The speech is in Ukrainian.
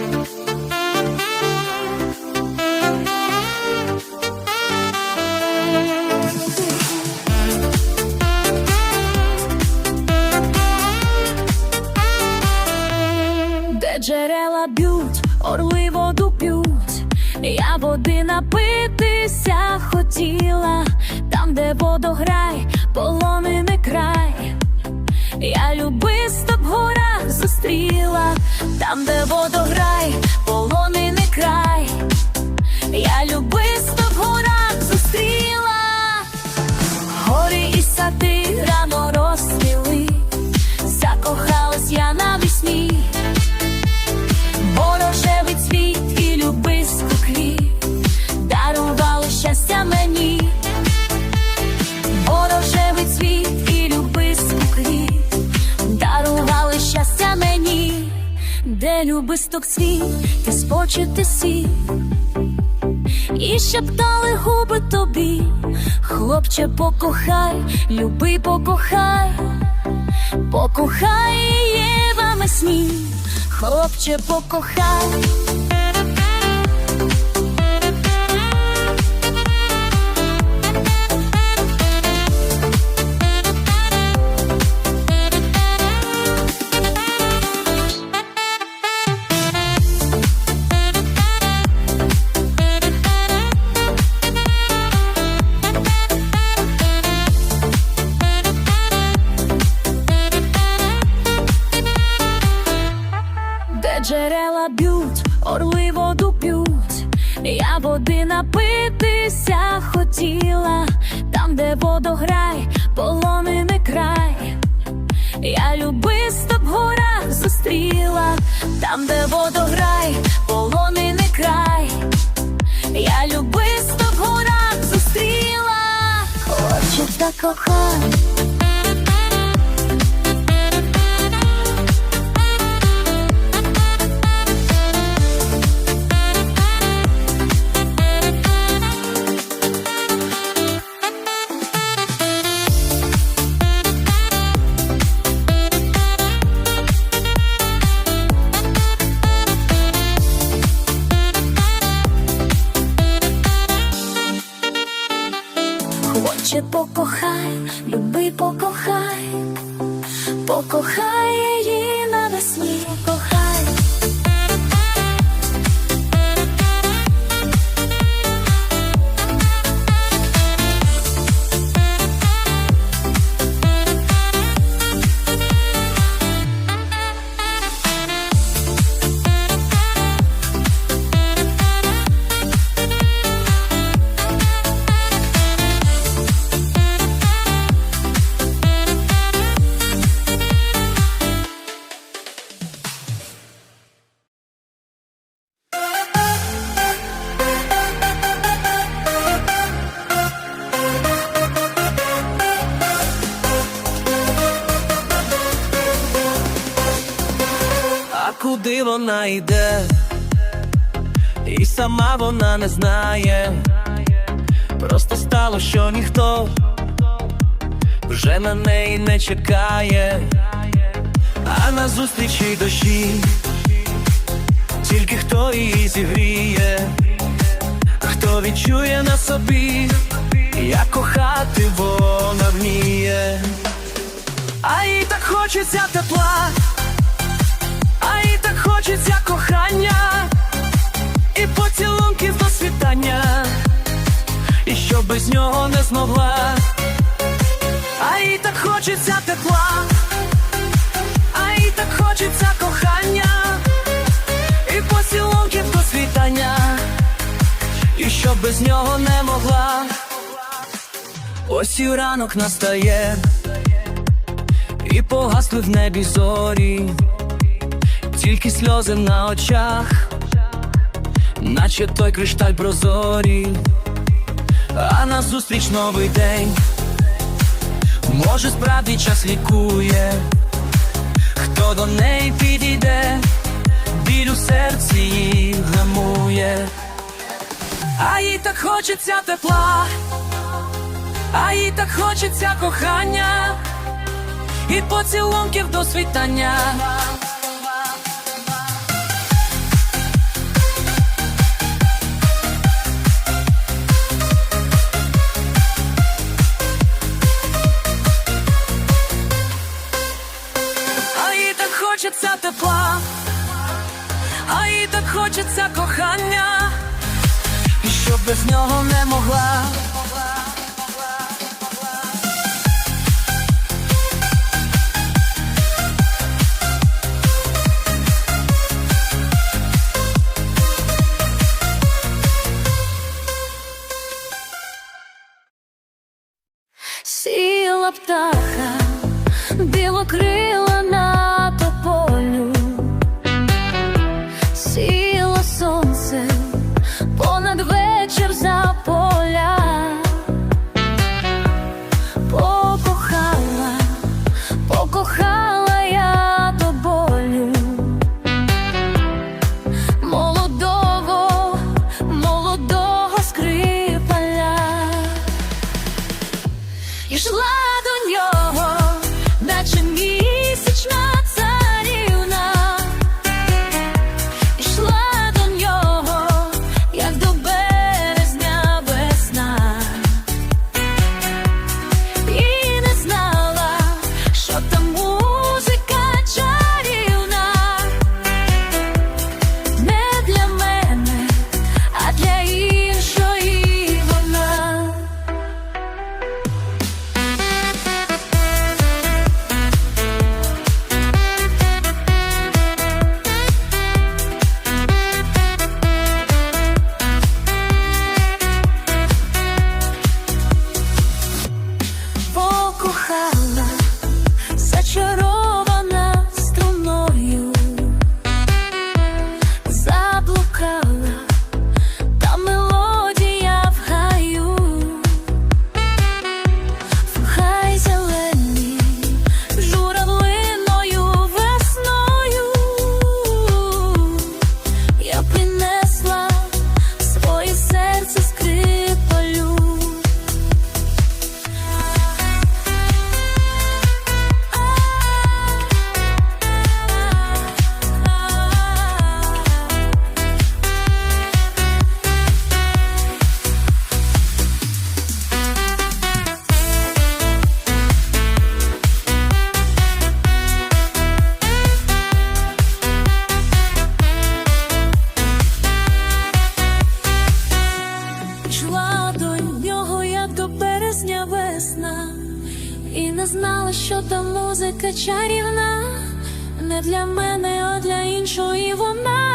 де джерела б'ють, орли воду п'ють, я води напитися хотіла, там, де водограй, полонений край, я любисто б горах зустріла, там, де водограй, полонений край, де любисток свій, ти спочити сів, і шептали губи тобі, хлопче, покохай, люби, покохай, покохай її вами сні, хлопче, покохай. Напитися хотіла, там, де водограй, полонений край, я любисто б горах зустріла, там, де водограй, полонений край, я любисто б горах зустріла, хочу та кохай. Куди вона йде? І сама вона не знає. Просто стало, що ніхто вже на неї не чекає, а на зустрічі дощі, тільки хто її зігріє, хто відчує на собі, як кохати вона вміє, а їй так хочеться тепла. А так хочеться кохання і поцілунків до і що без нього не змогла, а їй так хочеться тепла, а їй так хочеться кохання, і поцілунків до світання, і що без нього не могла. Ось і ранок настає, і погасли в небі зорі тільки сльози на очах, наче той кришталь прозорі, а назустріч новий день, може справді час лікує, хто до неї підійде, біль у серці її гамує, а їй так хочеться тепла, а їй так хочеться кохання. І поцілунків до світання хочеться тепла, а їй так хочеться кохання, і щоб без нього не могла. Сіла птаха білокрила не для мене, а для іншої вона.